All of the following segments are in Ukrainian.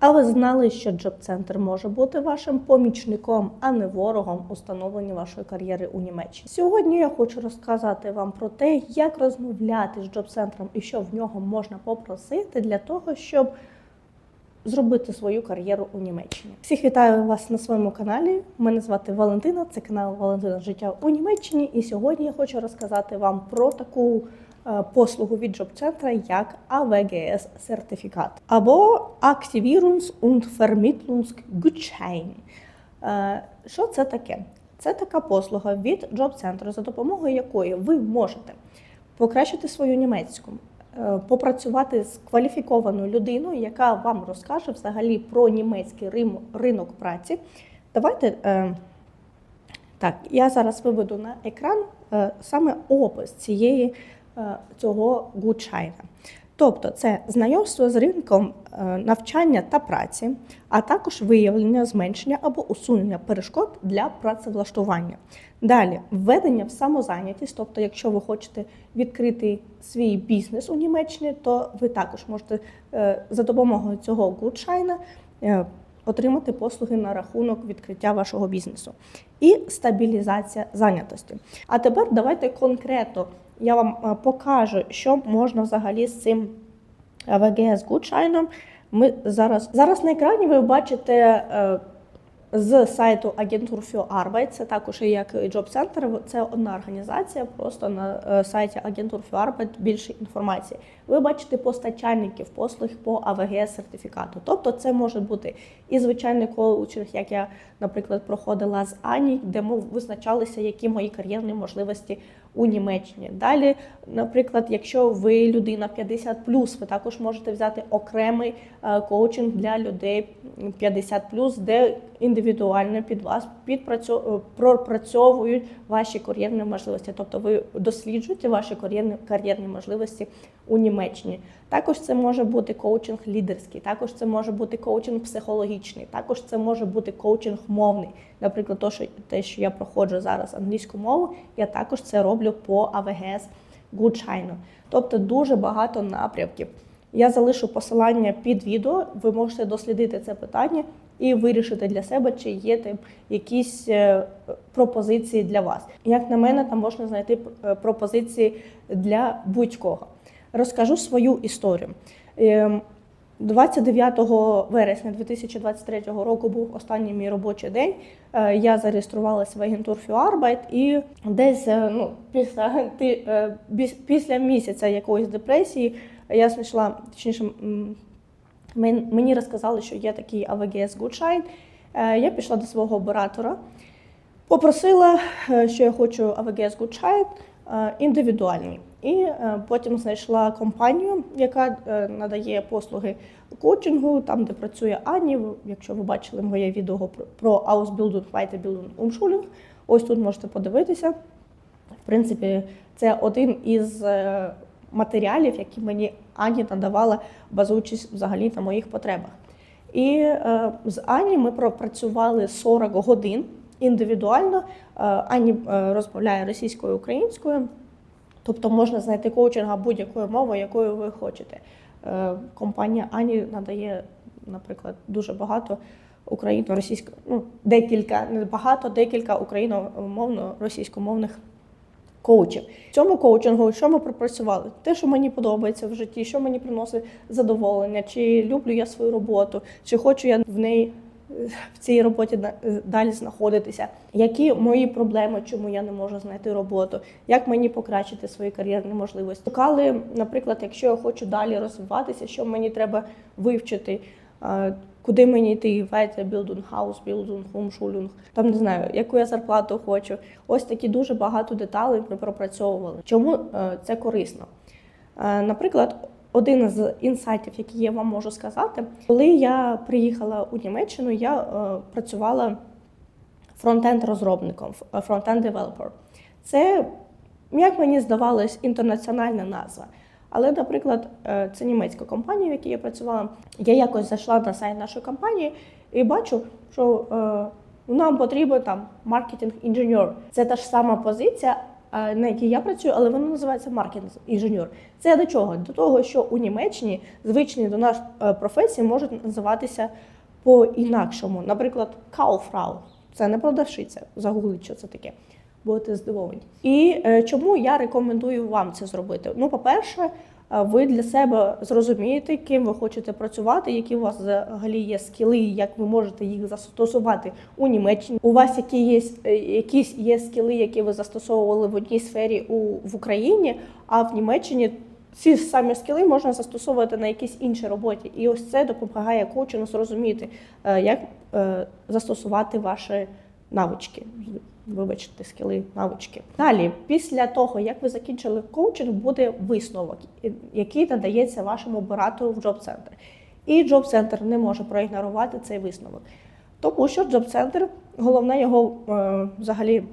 А ви знали, що Джоб-центр може бути вашим помічником, а не ворогом у становленні вашої кар'єри у Німеччині? Сьогодні я хочу розказати вам про те, як розмовляти з Джоб-центром і що в нього можна попросити для того, щоб зробити свою кар'єру у Німеччині. Всіх вітаю вас на своєму каналі. Мене звати Валентина. Це канал Валентина Життя у Німеччині. І сьогодні я хочу розказати вам про таку послугу від Джоб-центра, як AWGS сертифікат або Aktivierungs- und Vermittlungsgutschein. Е, Що це таке? Це така послуга від Джоб-центру, за допомогою якої ви можете покращити свою німецьку, е, попрацювати з кваліфікованою людиною, яка вам розкаже взагалі про німецький ринок праці. Давайте е, так, я зараз виведу на екран е, саме опис цієї е, цього гудшайна. Тобто це знайомство з ринком е, навчання та праці, а також виявлення, зменшення або усунення перешкод для працевлаштування. Далі введення в самозайнятість, тобто, якщо ви хочете відкрити свій бізнес у Німеччині, то ви також можете е, за допомогою цього гудшайна е, отримати послуги на рахунок відкриття вашого бізнесу. І стабілізація зайнятості. А тепер давайте конкретно я вам е, покажу, що можна взагалі з цим ВГС гудшайном. Ми зараз, зараз на екрані ви бачите е, з сайту Агентур für Arbeit, це також як Job Center, це одна організація, просто на е, сайті Агентур für Arbeit більше інформації. Ви бачите постачальників послуг по АВГС сертифікату. Тобто це може бути і звичайний коучинг, як я, наприклад, проходила з Ані, де ми визначалися, які мої кар'єрні можливості у Німеччині. Далі, наприклад, якщо ви людина 50+, ви також можете взяти окремий е, коучинг для людей 50+, де індивідуально під вас підпрацьо- е, пропрацьовують ваші кар'єрні можливості. Тобто ви досліджуєте ваші кар'єрні, кар'єрні можливості у Німеччині. Також це може бути коучинг лідерський, також це може бути коучинг психологічний, також це може бути коучинг мовний. Наприклад, то, що, те, що я проходжу зараз англійську мову, я також це роблю по АВГС гудшайну. Тобто дуже багато напрямків. Я залишу посилання під відео. Ви можете дослідити це питання і вирішити для себе, чи є там якісь е, пропозиції для вас. Як на мене, там можна знайти е, пропозиції для будь-кого. Розкажу свою історію. Ем, 29 вересня 2023 року був останній мій робочий день. Е, Я зареєструвалася в агентур Arbeit і десь е, ну, після, е, після місяця якоїсь депресії я знайшла, точніше, мені розказали, що є такий АВГС гудшайн. Я пішла до свого оператора, попросила, що я хочу АВГС гудшайн е, індивідуальний. І е, потім знайшла компанію, яка е, надає послуги коучингу, там, де працює Ані. Якщо ви бачили моє відео про- Ausbildung, Weiterbildung, Umschulung, ось тут можете подивитися. В принципі, це один із матеріалів, які мені Ані надавала, базуючись взагалі на моїх потребах. І з Ані ми пропрацювали 40 годин індивідуально. Е, Ані е, розмовляє російською українською. Тобто можна знайти коучинга будь-якою мовою, якою ви хочете. Е, Компанія Ані надає, наприклад, дуже багато україно-російсько, ну декілька, не багато, декілька україномовно-російськомовних коучів. В цьому коучингу, що ми пропрацювали? Те, що мені подобається в житті, що мені приносить задоволення, чи люблю я свою роботу, чи хочу я в неї в цій роботі далі знаходитися. Які мої проблеми, чому я не можу знайти роботу, як мені покращити свої кар'єрні можливості? Шукали, наприклад, якщо я хочу далі розвиватися, що мені треба вивчити. Куди мені йти? Weiterbildung, Hausbildung, Umschulung, там не знаю, яку я зарплату хочу. Ось такі дуже багато деталей ми пропрацьовували. Чому е, це корисно? Е, Наприклад, один з інсайтів, який я вам можу сказати, коли я приїхала у Німеччину, я е, працювала фронтенд-розробником, фронтенд-девелопер. Це, як мені здавалось, інтернаціональна назва. Але, наприклад, е, це німецька компанія, в якій я працювала. Я якось зайшла на сайт нашої компанії і бачу, що е, нам потрібен там маркетинг інженер. Це та ж сама позиція, е, на якій я працюю, але воно називається маркетинг інженер. Це до чого? До того, що у Німеччині звичні до нас е, професії можуть називатися по-інакшому. Наприклад, кауфрау. Це не продавшиця. Загугліть, що це таке. Будете здивовані. І е, чому я рекомендую вам це зробити? Ну, по-перше, е, ви для себе зрозумієте, ким ви хочете працювати, які у вас взагалі є скіли, як ви можете їх застосувати у Німеччині. У вас які є е, якісь є скіли, які ви застосовували в одній сфері у в Україні, а в Німеччині ці самі скіли можна застосовувати на якійсь іншій роботі. І ось це допомагає коучингу зрозуміти, е, як е, застосувати ваші навички. Вибачте, скіли, навички. Далі, після того, як ви закінчили коучинг, буде висновок, який надається вашому оператору в джоб-центр. І джоб-центр не може проігнорувати цей висновок. Тому що джоб-центр, головна його е, взагалі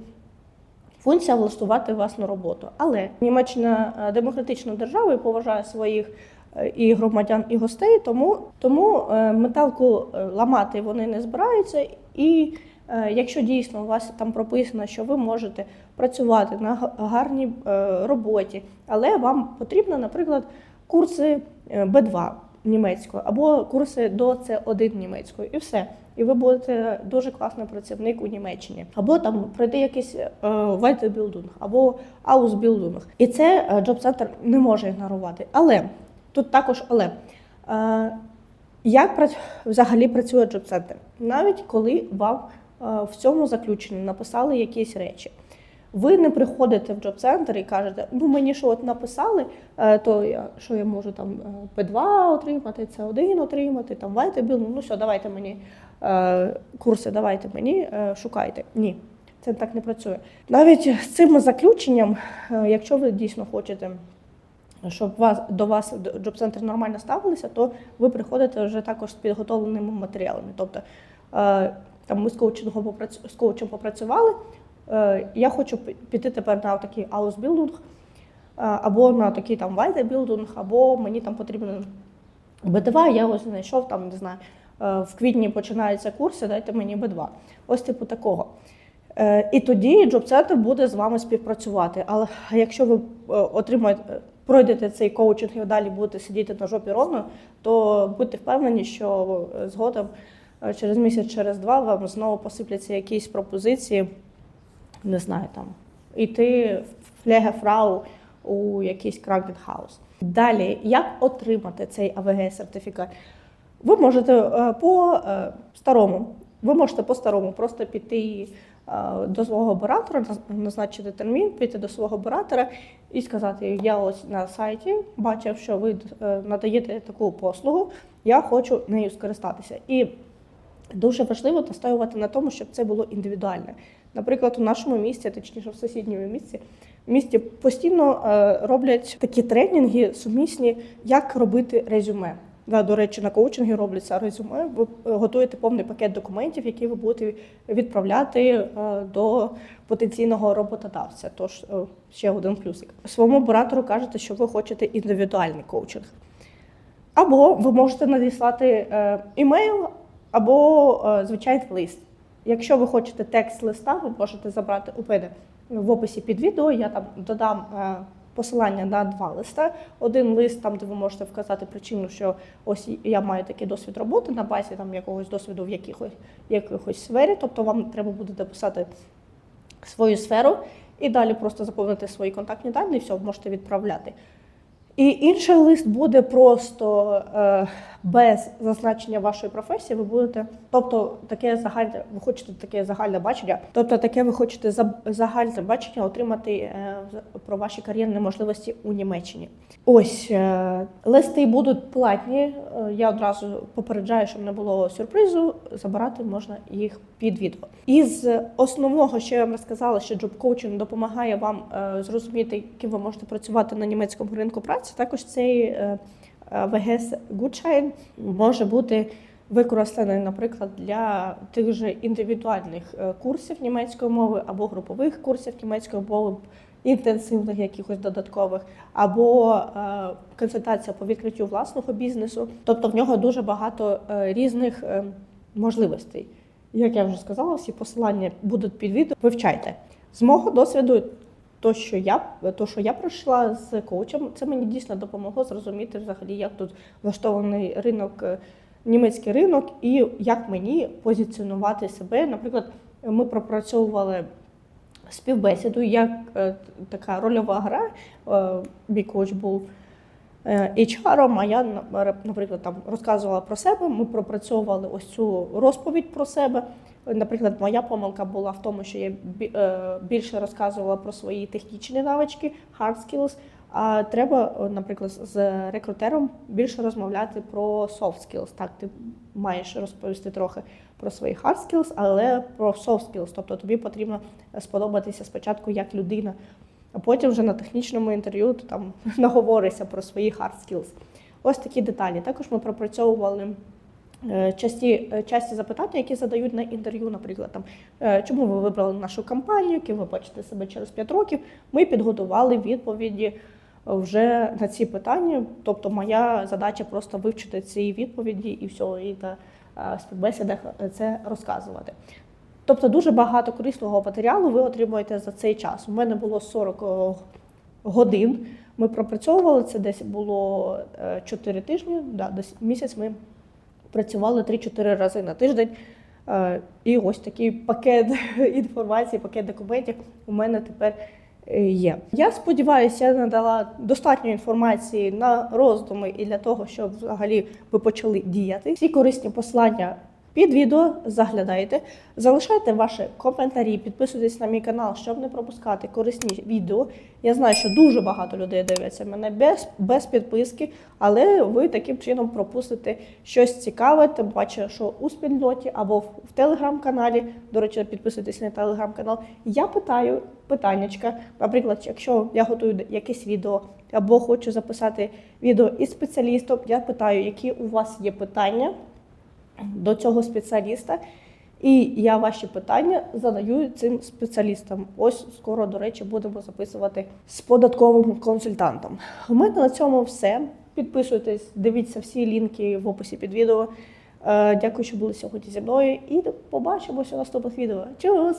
функція влаштувати вас на роботу. Але Німеччина е, демократична держава і поважає своїх е, і громадян, і гостей, тому, тому металку ламати вони не збираються. І якщо дійсно у вас там прописано, що ви можете працювати на гарній е, роботі, але вам потрібно, наприклад, курси е, Б2 німецькою або курси до С1 німецькою, і все. І ви будете дуже класний працівник у Німеччині, або там пройти якийсь е, Weiterbildung, або Ausbildung. І це е, джоб-центр не може ігнорувати. Але тут також але. Е, як взагалі працює джоб-центр? Навіть коли вам е, в цьому заключенні написали якісь речі. Ви не приходите в джоб-центр і кажете, ну мені що от написали, е, то я що я можу там е, P2 отримати, С1 отримати, там Weiterbildung, ну все, давайте мені е, курси, давайте мені, е, шукайте. Ні, це так не працює. Навіть з цим заключенням, е, якщо ви дійсно хочете щоб вас до вас джоб-центр нормально ставилися, то ви приходите вже також з підготовленими матеріалами. Тобто е, там ми з коучингом попрацю- з коучем попрацювали. е, Я хочу піти тепер на такий Ausbildung, е, або на такий там Weiterbildung, або мені там потрібно Б2, я ось знайшов там, не знаю, е, в квітні починаються курси, дайте мені Б2. Ось типу такого. І тоді джоб-центр буде з вами співпрацювати. Але якщо ви отримаєте, пройдете цей коучинг і далі будете сидіти на жопі ровно, то будьте впевнені, що згодом через місяць, через два вам знову посипляться якісь пропозиції, не знаю, там іти в флегефрау у якийсь кракенхаус. Далі, як отримати цей АВГ-сертифікат? Ви можете е, по е, старому, ви можете по старому просто піти е, до свого оператора, наз- назначити термін, піти до свого оператора і сказати: Я ось на сайті бачив, що ви е, надаєте таку послугу, я хочу нею скористатися. І Дуже важливо настоювати на тому, щоб це було індивідуальне. Наприклад, у нашому місті, точніше в сусідньому місті, в місті постійно е, роблять такі тренінги сумісні, як робити резюме. Да, до речі, на коучингі робляться резюме. Ви е, готуєте повний пакет документів, які ви будете відправляти е, до потенційного роботодавця. Тож ще один плюсик. Своєму оператору кажете, що ви хочете індивідуальний коучинг. Або ви можете надіслати імейл, або е, звичайний лист. Якщо ви хочете текст листа, ви можете забрати у мене в описі під відео. Я там додам е, посилання на два листа. Один лист, там, де ви можете вказати причину, що ось я маю такий досвід роботи на базі там якогось досвіду в якихось, якихось сфері. Тобто вам треба буде дописати свою сферу і далі просто заповнити свої контактні дані, і все, можете відправляти. І інший лист буде просто е, без зазначення вашої професії. Ви будете, тобто таке загальне, ви хочете таке загальне бачення, тобто таке ви хочете за- загальне бачення отримати е, про ваші кар'єрні можливості у Німеччині. Ось е, листи будуть платні. Е, я одразу попереджаю, щоб не було сюрпризу. Забирати можна їх під відео. Із основного, що я вам розказала, що джоб коучинг допомагає вам е, зрозуміти, ким ви можете працювати на німецькому ринку праці. Також цей е, ВГС Гудшайн може бути використаний, наприклад, для тих же індивідуальних е, курсів німецької мови або групових курсів німецької мови, інтенсивних якихось додаткових, або е, консультація по відкриттю власного бізнесу. Тобто в нього дуже багато е, різних е, можливостей. Як я вже сказала, всі посилання будуть під відео. Вивчайте. З мого досвіду то, що я то, що я пройшла з коучем, це мені дійсно допомогло зрозуміти взагалі, як тут влаштований ринок, е, німецький ринок, і як мені позиціонувати себе. Наприклад, ми пропрацьовували співбесіду, як е, така рольова гра. Е, мій коуч був е, HR, а я, наприклад, там розказувала про себе. Ми пропрацьовували ось цю розповідь про себе. Наприклад, моя помилка була в тому, що я е, більше розказувала про свої технічні навички, hard skills, а треба, наприклад, з рекрутером більше розмовляти про soft skills. Так, ти маєш розповісти трохи про свої hard skills, але про soft skills. Тобто тобі потрібно сподобатися спочатку як людина, а потім вже на технічному інтерв'ю ти там наговоришся про свої hard skills. Ось такі деталі. Також ми пропрацьовували е, часті, е, часті запитання, які задають на інтерв'ю, наприклад, там, е, чому ви вибрали нашу компанію, ким ви бачите себе через 5 років. Ми підготували відповіді вже на ці питання. Тобто, моя задача просто вивчити ці відповіді і все, і на співбесідах це розказувати. Тобто дуже багато корисного матеріалу ви отримуєте за цей час. У мене було 40 годин. Ми пропрацьовували це десь було 4 тижні. Да, десь місяць ми працювали 3-4 рази на тиждень. Е, І ось такий пакет інформації, пакет документів у мене тепер е, є. Я сподіваюся, я надала достатньо інформації на роздуми і для того, щоб взагалі ви почали діяти. Всі корисні послання під відео заглядайте, залишайте ваші коментарі, підписуйтесь на мій канал, щоб не пропускати корисні відео. Я знаю, що дуже багато людей дивляться мене без, без підписки, але ви таким чином пропустите щось цікаве, тим паче, що у спільноті або в, телеграм-каналі. До речі, підписуйтесь на телеграм-канал. Я питаю питаннячка. Наприклад, якщо я готую якесь відео або хочу записати відео із спеціалістом, я питаю, які у вас є питання до цього спеціаліста. І я ваші питання задаю цим спеціалістам. Ось скоро, до речі, будемо записувати з податковим консультантом. У мене на цьому все. Підписуйтесь, дивіться всі лінки в описі під відео. Е, Дякую, що були сьогодні зі мною. І побачимося у наступних відео. Чус!